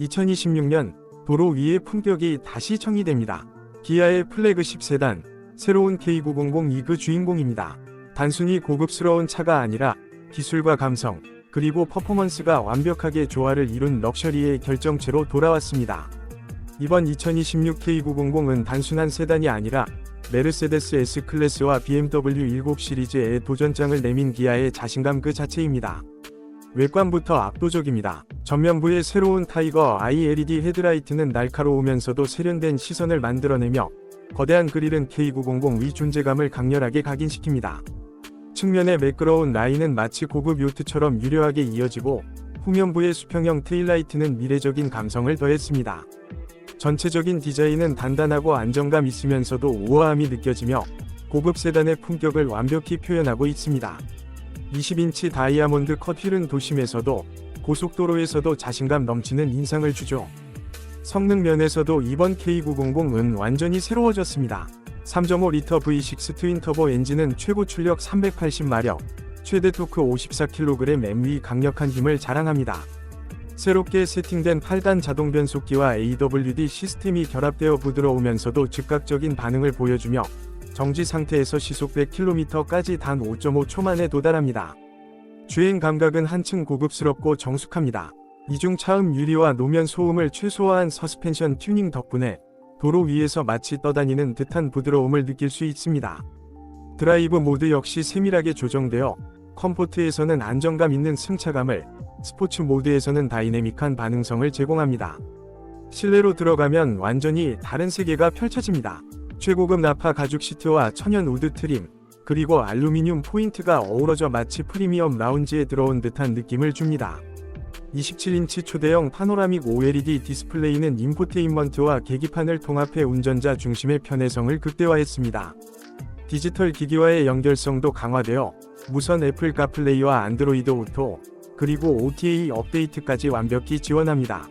2026년 도로 위의 품격이 다시 청이됩니다. 기아의 플래그십 세단, 새로운 K900 이그 주인공입니다. 단순히 고급스러운 차가 아니라 기술과 감성, 그리고 퍼포먼스가 완벽하게 조화를 이룬 럭셔리의 결정체로 돌아왔습니다. 이번 2026 K900은 단순한 세단이 아니라 메르세데스 S클래스와 BMW 7 시리즈의 도전장을 내민 기아의 자신감 그 자체입니다. 외관부터 압도적입니다. 전면부의 새로운 타이거 i LED 헤드라이트는 날카로우면서도 세련된 시선을 만들어내며 거대한 그릴은 K900 위 존재감을 강렬하게 각인시킵니다. 측면의 매끄러운 라인은 마치 고급 요트처럼 유려하게 이어지고 후면부의 수평형 테일라이트는 미래적인 감성을 더했습니다. 전체적인 디자인은 단단하고 안정감 있으면서도 우아함이 느껴지며 고급 세단의 품격을 완벽히 표현하고 있습니다. 20인치 다이아몬드 컷 휠은 도심에서도 고속도로에서도 자신감 넘치는 인상을 주죠. 성능 면에서도 이번 K900은 완전히 새로워졌습니다. 3.5리터 V6 트윈 터보 엔진은 최고 출력 380마력, 최대 토크 54kg MV 강력한 힘을 자랑합니다. 새롭게 세팅된 8단 자동 변속기와 AWD 시스템이 결합되어 부드러우면서도 즉각적인 반응을 보여주며 정지 상태에서 시속 100km까지 단 5.5초 만에 도달합니다. 주행 감각은 한층 고급스럽고 정숙합니다. 이중 차음 유리와 노면 소음을 최소화한 서스펜션 튜닝 덕분에 도로 위에서 마치 떠다니는 듯한 부드러움을 느낄 수 있습니다. 드라이브 모드 역시 세밀하게 조정되어 컴포트에서는 안정감 있는 승차감을, 스포츠 모드에서는 다이내믹한 반응성을 제공합니다. 실내로 들어가면 완전히 다른 세계가 펼쳐집니다. 최고급 나파 가죽 시트와 천연 우드 트림, 그리고 알루미늄 포인트가 어우러져 마치 프리미엄 라운지에 들어온 듯한 느낌을 줍니다. 27인치 초대형 파노라믹 OLED 디스플레이는 인포테인먼트와 계기판을 통합해 운전자 중심의 편의성을 극대화했습니다. 디지털 기기와의 연결성도 강화되어 무선 애플 카플레이와 안드로이드 오토, 그리고 OTA 업데이트까지 완벽히 지원합니다.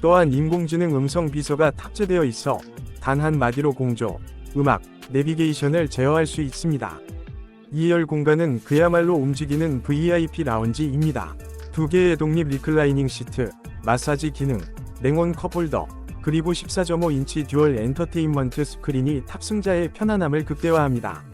또한 인공지능 음성 비서가 탑재되어 있어 단 한마디로 공조, 음악, 내비게이션을 제어할 수 있습니다. 2열 공간은 그야말로 움직이는 VIP 라운지입니다. 두 개의 독립 리클라이닝 시트, 마사지 기능, 냉온 컵홀더, 그리고 14.5인치 듀얼 엔터테인먼트 스크린이 탑승자의 편안함을 극대화합니다.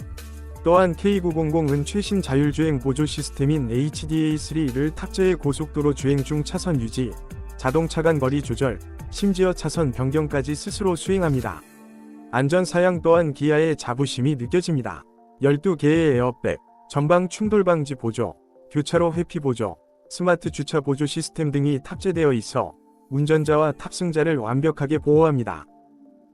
또한 K900은 최신 자율주행 보조 시스템인 HDA3를 탑재해 고속도로 주행 중 차선 유지, 자동 차 간 거리 조절, 심지어 차선 변경까지 스스로 수행합니다. 안전 사양 또한 기아의 자부심이 느껴집니다. 12개의 에어백, 전방 충돌 방지 보조, 교차로 회피 보조, 스마트 주차 보조 시스템 등이 탑재되어 있어 운전자와 탑승자를 완벽하게 보호합니다.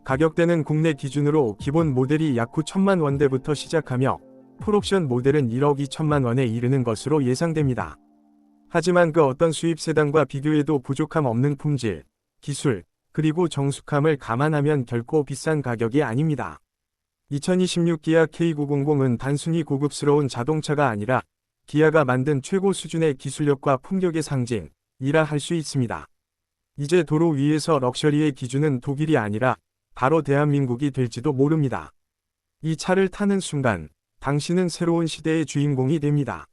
가격대는 국내 기준으로 기본 모델이 약 9천만 원대부터 시작하며 풀옵션 모델은 1억 2천만 원에 이르는 것으로 예상됩니다. 하지만 그 어떤 수입 세단과 비교해도 부족함 없는 품질, 기술, 그리고 정숙함을 감안하면 결코 비싼 가격이 아닙니다. 2026 기아 K900은 단순히 고급스러운 자동차가 아니라 기아가 만든 최고 수준의 기술력과 품격의 상징이라 할 수 있습니다. 이제 도로 위에서 럭셔리의 기준은 독일이 아니라 바로 대한민국이 될지도 모릅니다. 이 차를 타는 순간 당신은 새로운 시대의 주인공이 됩니다.